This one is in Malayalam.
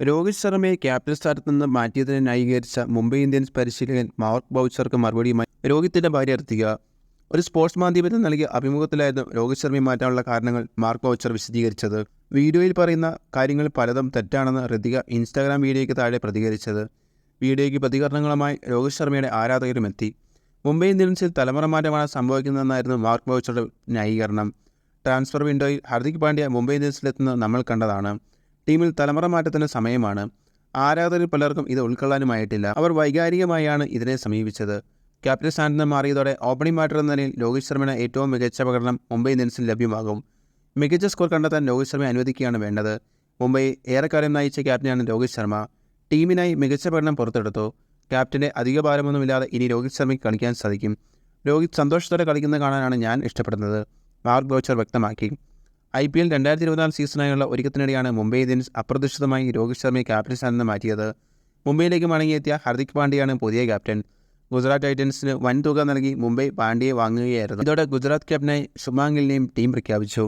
രോഹിത് ശർമ്മയെ ക്യാപ്റ്റൻ സ്ഥാനത്ത് നിന്ന് മാറ്റിയതിനെ ന്യായീകരിച്ച മുംബൈ ഇന്ത്യൻസ് പരിശീലകൻ മാർക്ക് ബൗച്ചർക്ക് മറുപടിയുമായി രോഹിത്തിന്റെ ഭാര്യ എത്തിക്കുക. ഒരു സ്പോർട്സ് മാധ്യമത്തിന് നൽകിയ അഭിമുഖത്തിലായിരുന്നു രോഹിത് ശർമ്മയെ മാറ്റാനുള്ള കാരണങ്ങൾ മാർക്ക് ബൗച്ചർ വിശദീകരിച്ചത്. വീഡിയോയിൽ പറയുന്ന കാര്യങ്ങൾ പലതും തെറ്റാണെന്ന് ഋതിക ഇൻസ്റ്റാഗ്രാം വീഡിയോയ്ക്ക് താഴെ പ്രതികരിച്ചത്. വീഡിയോയ്ക്ക് പ്രതികരണങ്ങളുമായി രോഹിത് ശർമ്മയുടെ ആരാധകരും എത്തി മുംബൈ ഇന്ത്യൻസിൽ തലമുറ മാറ്റമാണ് സംഭവിക്കുന്നതെന്നായിരുന്നു മാർക്ക് ബൗച്ചറുടെ ന്യായീകരണം. ട്രാൻസ്ഫർ വിൻഡോയിൽ ഹർദിക് പാണ്ഡ്യ മുംബൈ ഇന്ത്യൻസിലെത്തുന്നത് നമ്മൾ കണ്ടതാണ്. ടീമിൽ തലമുറ മാറ്റത്തിന് സമയമാണ്. ആരാധകർ പലർക്കും ഇത് ഉൾക്കൊള്ളാനുമായിട്ടില്ല. അവർ വൈകാരികമായാണ് ഇതിനെ സമീപിച്ചത്. ക്യാപ്റ്റൻ സ്ഥാനത്ത് നിന്ന് മാറിയതോടെ ഓപ്പണിംഗ് ബാറ്റർ എന്ന നിലയിൽ രോഹിത് ശർമ്മയുടെ ഏറ്റവും മികച്ച പ്രകടനം മുംബൈ ഇന്ത്യൻസിൽ ലഭ്യമാകും. മികച്ച സ്കോർ കണ്ടെത്താൻ രോഹിത് ശർമ്മയെ അനുവദിക്കുകയാണ് വേണ്ടത്. മുംബൈ ഏറെക്കാലം നയിച്ച ക്യാപ്റ്റനാണ് രോഹിത് ശർമ്മ. ടീമിനായി മികച്ച പ്രകടനം പുറത്തെടുത്തു. ക്യാപ്റ്റന്റെ അധിക ഭാരമൊന്നുമില്ലാതെ ഇനി രോഹിത് ശർമ്മയ്ക്ക് കളിക്കാൻ സാധിക്കും. രോഹിത് സന്തോഷത്തോടെ കളിക്കുന്നത് കാണാനാണ് ഞാൻ ഇഷ്ടപ്പെടുന്നത്. മാർക്ക് ബോച്ചർ വ്യക്തമാക്കി. ഐ പി എൽ രണ്ടായിരത്തി ഇരുപത്തിനാല് സീസണായുള്ള ഒരുക്കത്തിനിടെയാണ് മുംബൈ ഇന്ത്യൻസ് അപ്രതീക്ഷിതമായി രോഹിത് ശർമ്മയെ ക്യാപ്റ്റൻ നിന്ന് മാറ്റിയത്. മുംബൈയിലേക്ക് മടങ്ങിയെത്തിയ ഹർദിക് പാണ്ഡ്യയാണ് പുതിയ ക്യാപ്റ്റൻ. ഗുജറാത്ത് ടൈറ്റൻസിന് വൻതുക നൽകി മുംബൈ പാണ്ഡ്യയെ വാങ്ങുകയായിരുന്നു. ഇതോടെ ഗുജറാത്ത് ക്യാപ്റ്റനായി ശുഭാങ്കിലിനെയും ടീം പ്രഖ്യാപിച്ചു.